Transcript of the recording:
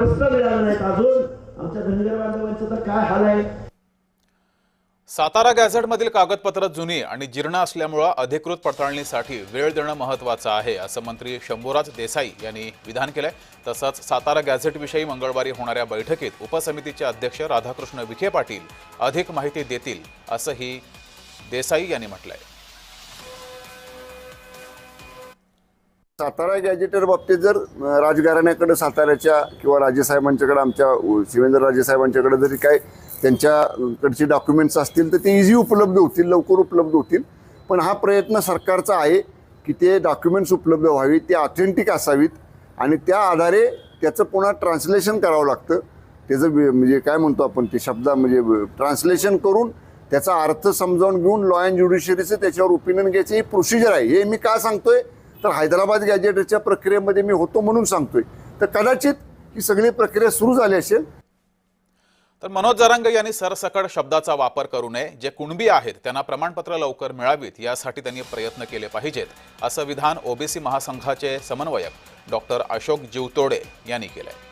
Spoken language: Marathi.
रस्ता नाहीत अजून. आमच्या धनगर बांधवांचं तर काय हाल आहे? सातारा गॅझेटमधील कागदपत्र जुनी आणि जीर्ण असल्यामुळं अधिकृत पडताळणीसाठी वेळ देणं महत्त्वाचं आहे असं मंत्री शंभूराज देसाई यांनी विधान केलंय. तसंच सातारा गॅझेटविषयी मंगळवारी होणाऱ्या बैठकीत उपसमितीचे अध्यक्ष राधाकृष्ण विखे पाटील अधिक माहिती देतील असंही देसाई यांनी म्हटलंय. सातारा गॅजेटर बाबतीत जर राजघराण्याकडे साताऱ्याच्या किंवा राजेसाहेबांच्याकडे आमच्या शिवेंद्र राजेसाहेबांच्याकडे जरी काय त्यांच्याकडचे डॉक्युमेंट्स असतील तर ते इझी उपलब्ध होतील लवकर उपलब्ध होतील. पण हा प्रयत्न सरकारचा आहे की ते डॉक्युमेंट्स उपलब्ध व्हावीत ते ऑथेंटिक असावीत आणि त्या आधारे त्याचं पुन्हा ट्रान्सलेशन करावं लागतं. त्याचं म्हणजे काय म्हणतो आपण ते शब्दा म्हणजे ट्रान्सलेशन करून त्याचा अर्थ समजावून घेऊन लॉ अँड ज्युडिशरीचं त्याच्यावर ओपिनियन घ्यायचं ही प्रोसिजर आहे. हे मी का सांगतोय? तर हैदराबाद गॅजेटच्या प्रक्रियेमध्ये मी होतो म्हणून सांगतोय. तर कदाचित ही सगळी प्रक्रिया सुरू झाली असेल. तर मनोज जरांग यांनी सरसकट शब्दाचा वापर करू नये. जे कुणबी आहेत त्यांना प्रमाणपत्र लवकर मिळावीत यासाठी त्यांनी प्रयत्न केले पाहिजेत असं विधान ओबीसी महासंघाचे समन्वयक डॉक्टर अशोक जीवतोडे यांनी केलंय.